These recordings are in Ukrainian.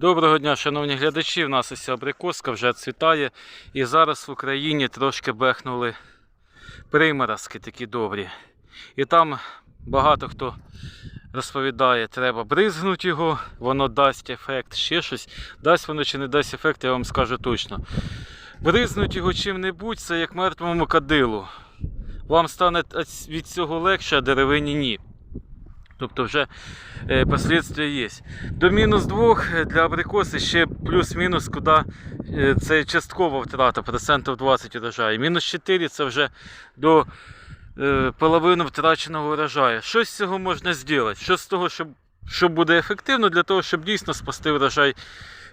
Доброго дня, шановні глядачі. У нас ось абрикоска вже цвітає. І зараз в Україні трошки бехнули приморозки такі добрі. І там багато хто розповідає, треба бризгнути його, воно дасть ефект, ще щось. Дасть воно чи не дасть ефект, я вам скажу точно. Бризнуть його чим-небудь, це як мертвому кадилу. Вам стане від цього легше, а деревині ні. Тобто вже е, последствия є. До мінус 2 для абрикоси ще плюс-мінус, куди е, це часткова втрата, процентів 20 урожаю. Мінус 4 це вже до е, половини втраченого урожаю. Що з цього можна зробити? Що з того, щоб, що буде ефективно для того, щоб дійсно спасти врожай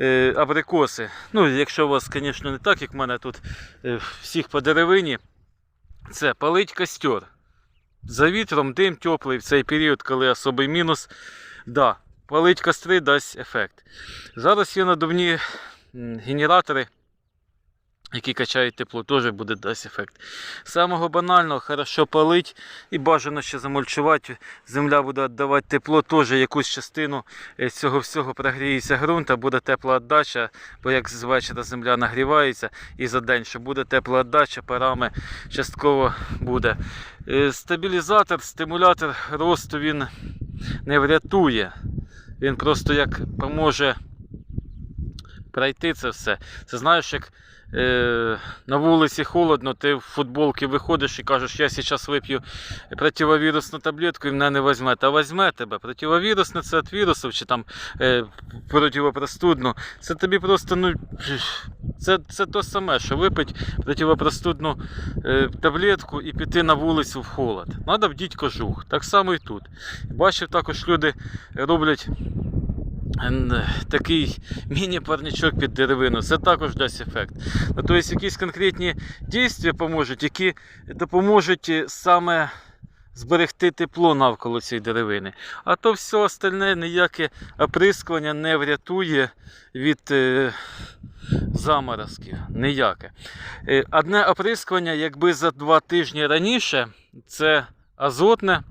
е, абрикоси? Ну, якщо у вас, звісно, не так, як в мене тут е, всіх по деревині, це палить костер. За вітром дим теплий в цей період, коли особий мінус. Да, палить костри дасть ефект. Зараз є надувні генератори, які качають тепло, теж буде дасть ефект. Самого банального, хорошо палить і бажано ще замульчувати. Земля буде віддавати тепло, теж якусь частину е, цього всього прогріється ґрунт, а буде тепла віддача, бо як з вечора земля нагрівається і за день, що буде тепла віддача, парами частково буде. Е, Стабілізатор, стимулятор росту він не врятує. Він просто як поможе пройти це все. Це знаєш, як е, на вулиці холодно, ти в футболці виходиш і кажеш, я зараз вип'ю противовірусну таблетку і мене не візьме. Та візьме тебе. Противовірусне це від вірусів чи там е, противопростудну. Це тобі просто ну, це, це то саме, що випити противопростудну е, таблетку і піти на вулицю в холод. Надо вдіть кожух. Так само і тут. Бачив, також люди роблять такий міні-парничок під деревину. Це також дасть ефект. Тобто якісь конкретні дійства поможуть, які допоможуть е, саме зберегти тепло навколо цієї деревини. А то все остальне ніяке оприскування не врятує від е, заморозків. Ніяке. Е, Одне оприскування, якби за два тижні раніше, це азотне.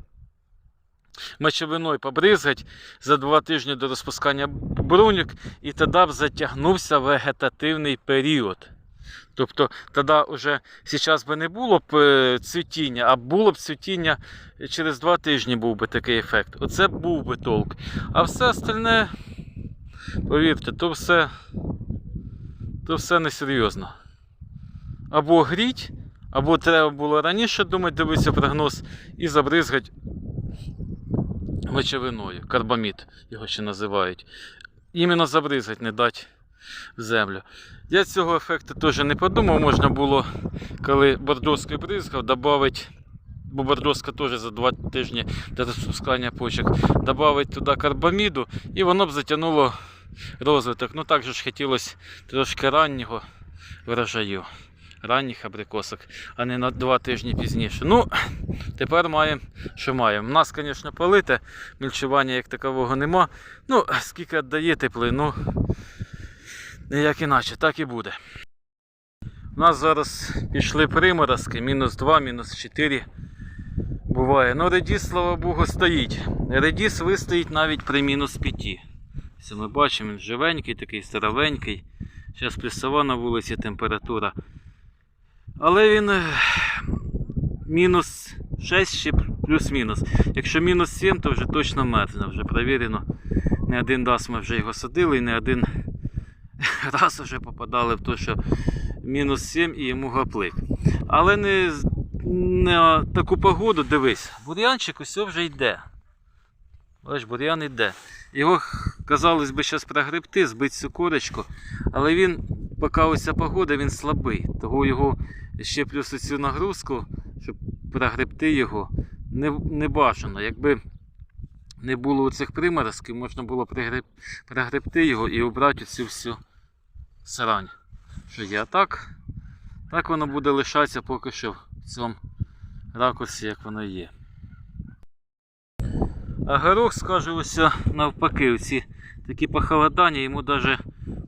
Мочевиною побризгать за два тижні до розпускання бруньок, і тоді б затягнувся вегетативний період. Тобто тоді вже зараз би не було б е, цвітіння, а було б цвітіння через два тижні був би такий ефект. Оце був би толк. А все остальне, повірте, то все, то все несерйозно. Або гріть, або треба було раніше думати, дивитися прогноз і забризгати мочевиною, карбамід його ще називають. Іменно забризгать, не дати в землю. Я цього ефекту теж не подумав, можна було, коли бордоскою бризгав, додати, бо бордоска теж за два тижні до розпускання почок, додати туди карбаміду і воно б затягнуло розвиток. Ну так же ж хотілося трошки раннього врожаю. Ранніх абрикосок, а не на два тижні пізніше. Ну, тепер маємо, що маємо. У нас, звісно, полите, мільчування як такового нема. Ну, скільки віддає теплину, ніяк іначе, так і буде. У нас зараз пішли приморозки, мінус 2, мінус 4 буває. Ну, редіс, слава Богу, стоїть. Редіс вистоїть навіть при мінус 5. Це ми бачимо, він живенький, такий старовенький. Зараз плюсова на вулиці температура. Але він е, мінус 6 чи плюс-мінус. Якщо мінус 7, то вже точно мерзне, вже перевірено. Не один раз ми вже його садили і не один раз вже попадали в те, що мінус 7 і йому гаплик. Але не, на таку погоду дивись, бур'янчик усе вже йде. Бачиш, бур'ян йде. Його, казалось би, зараз прогребти, збити цю корочку, але він, поки ось ця погода, він слабий. Того його ще плюс цю нагрузку, щоб прогребти його, не, не бажано. Якби не було цих приморозків, можна було пригреб, прогребти його і обрати цю всю срань. Що є. А так, так воно буде лишатися поки що в цьому ракурсі, як воно є. А горох, скажу, ось навпаки, оці такі похолодання йому навіть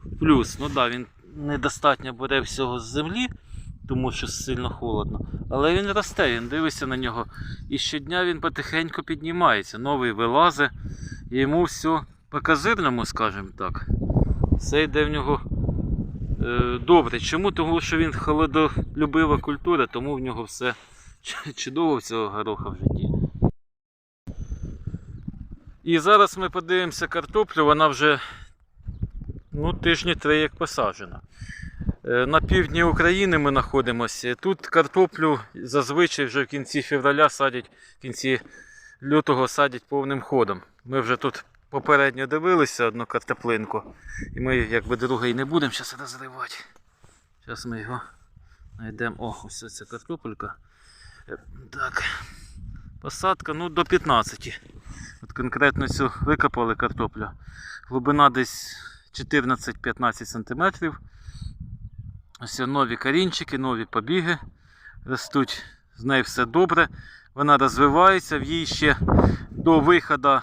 в плюс. Ну да, він недостатньо бере всього з землі, тому що сильно холодно. Але він росте, він дивиться на нього. І щодня він потихеньку піднімається, новий вилазить, і йому все по козирному, скажімо так. все йде в нього е, добре. Чому? Тому що він холодолюбива культура, тому в нього все чудово в цього гороха в житті. І зараз ми подивимося картоплю, вона вже ну, тижні три як посаджена. Е, На півдні України ми знаходимося. Тут картоплю зазвичай вже в кінці февраля садять, в кінці лютого садять повним ходом. Ми вже тут попередньо дивилися одну картоплинку. І ми якби другий не будемо зараз розривати. Зараз ми його знайдемо. О, ось ця картопелька. Е, Так. Посадка ну, до 15. От конкретно цю викопали картоплю. Глибина десь 14-15 см. Ось нові корінчики, нові побіги ростуть. З нею все добре. Вона розвивається, в їй ще до виходу,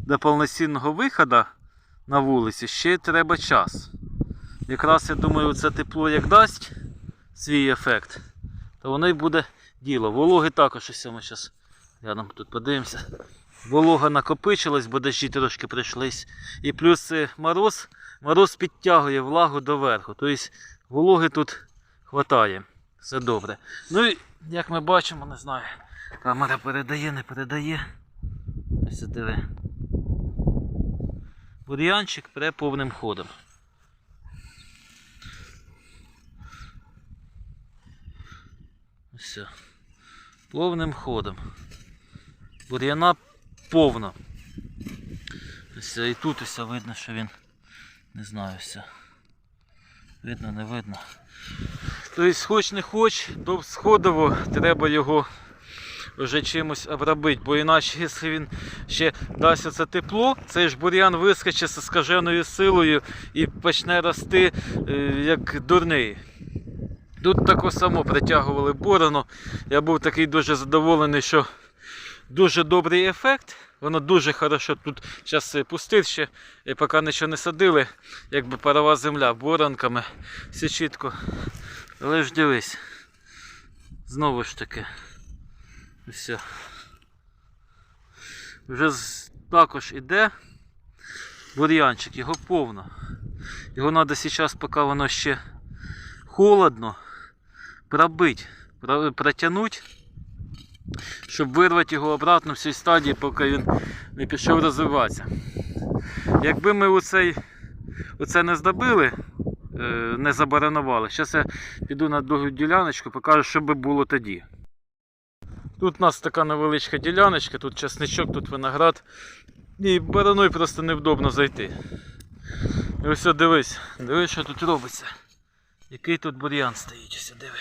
до повноцінного виходу на вулиці ще треба час. Якраз я думаю, це тепло як дасть свій ефект, то воно й буде діло. Вологи також ось ми зараз рядом тут подивимося. Волога накопичилась, бо дощі трошки прийшлись. І плюс е, мороз, мороз підтягує влагу доверху. Тобто вологи тут хватає. Все добре. Ну і як ми бачимо, не знаю, камера передає, не передає. Ось диви. Бур'янчик пре повним ходом. Все. Повним ходом. Бур'яна повно. Ось і тут ось видно, що він не знаю все. Видно, не видно. Тобто, хоч не хоч, до сходово треба його вже чимось обробити, бо іначе, якщо він ще дасть оце тепло, цей ж бур'ян вискочить з скаженою силою і почне рости е, як дурний. Тут тако само притягували борону. Я був такий дуже задоволений, що дуже добрий ефект. Воно дуже хорошо тут зараз пустив ще, і поки нічого не садили, якби парова земля боронками, все чітко. Але ж дивись. Знову ж таки. Все. Вже також іде бур'янчик, його повно. Його треба зараз, поки воно ще холодно, пробити, протягнути, щоб вирвати його обратно в цій стадії, поки він не пішов розвиватися. Якби ми оцей, оце не здобили, е, не забаранували, зараз я піду на другу діляночку, покажу, що би було тоді. Тут у нас така невеличка діляночка, тут часничок, тут виноград. І бараною просто невдобно зайти. І ось дивись, дивись, що тут робиться. Який тут бур'ян стоїть, ось диви.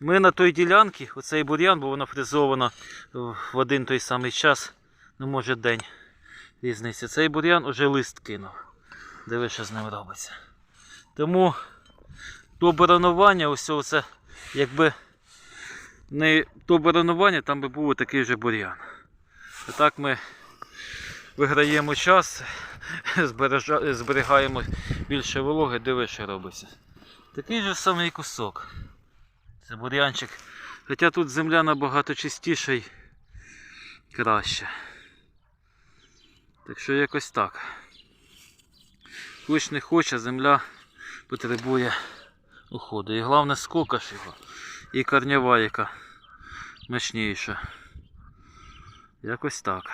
Ми на той ділянці, оцей бур'ян, бо воно фризовано в один той самий час, ну може день різниця. Цей бур'ян уже лист кинув. Диви, що з ним робиться. Тому до баранування, ось це, якби не то баранування, там би був такий же бур'ян. І так ми виграємо час, зберігаємо більше вологи, диви, що робиться. Такий же самий кусок. Це бур'янчик. Хоча тут земля набагато чистіша і краще. Так що якось так. Хоч не хоче, земля потребує уходу. І головне скока ж його. І корнєва, яка мощніша. Якось так.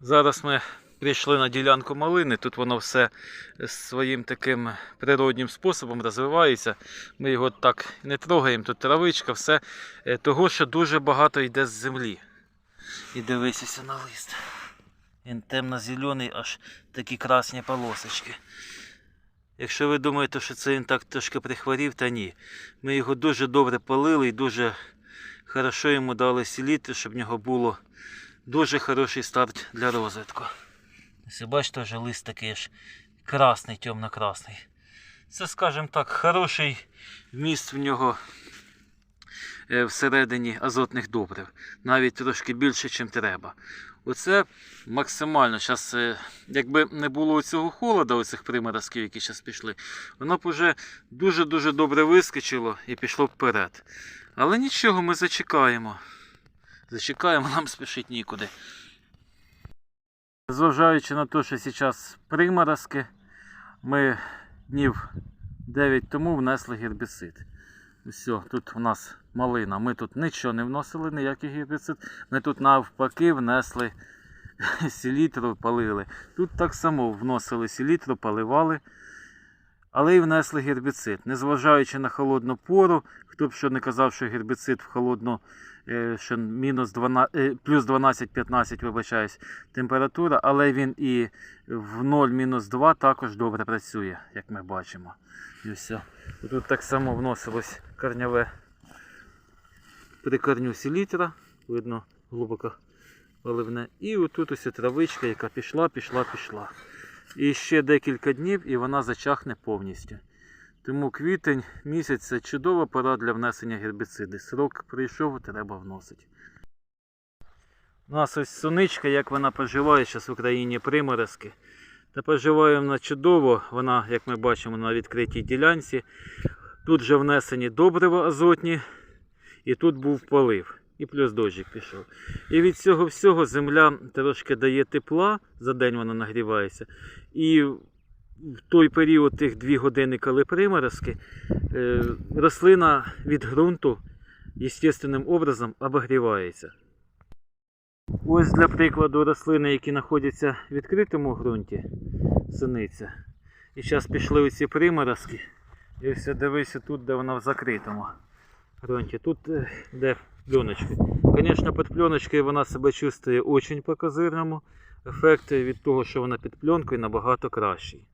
Зараз ми прийшли на ділянку малини. Тут воно все своїм таким природнім способом розвивається. Ми його так не трогаємо. Тут травичка, все е, того, що дуже багато йде з землі. І дивися на лист. Він темно-зелений, аж такі красні полосочки. Якщо ви думаєте, що це він так трошки прихворів, та ні. Ми його дуже добре полили і дуже хорошо йому дали сіліти, щоб в нього було дуже хороший старт для розвитку. Ось бачите, вже лист такий ж красний, темно-красний. Це, скажімо так, хороший вміст в нього е, всередині азотних добрив. Навіть трошки більше, ніж треба. Оце максимально. Зараз, якби не було цього холоду, оцих приморозків, які зараз пішли, воно б вже дуже-дуже добре вискочило і пішло вперед. Але нічого, ми зачекаємо. Зачекаємо, нам спішить нікуди. Зважаючи на те, що зараз приморозки, ми днів 9 тому внесли гербіцид. Все, тут у нас малина. Ми тут нічого не вносили, ніякий гербіцид. Ми тут навпаки внесли селітру, полили. Тут так само вносили селітру, поливали, але й внесли гербіцид. Незважаючи на холодну пору, хто б що не казав, що гербіцид в холодну, що мінус 12, е, плюс 12-15, вибачаюсь, температура, але він і в 0-2 також добре працює, як ми бачимо. І все. Тут так само вносилось корняве при корню селітра, видно глибоко поливне. І отут ось травичка, яка пішла, пішла, пішла. І ще декілька днів і вона зачахне повністю. Тому квітень місяць це чудова пора для внесення гербіциди. Срок прийшов, треба вносити. У нас ось соничка, як вона поживає зараз в Україні приморозки. Та поживає вона чудово, вона, як ми бачимо, на відкритій ділянці. Тут вже внесені добрива азотні, і тут був полив. І плюс дощик пішов. І від цього всього земля трошки дає тепла, за день вона нагрівається. І в той період тих 2 години, коли приморозки, е, рослина від ґрунту естественним образом обогрівається. Ось для прикладу рослини, які знаходяться в відкритому ґрунті, синиця. І зараз пішли оці приморозки. І ось дивися тут, де вона в закритому ґрунті. Тут е, де пленочки. Звісно, під пленочкою вона себе чувствує дуже по-козирному. Ефект від того, що вона під пленкою, набагато кращий.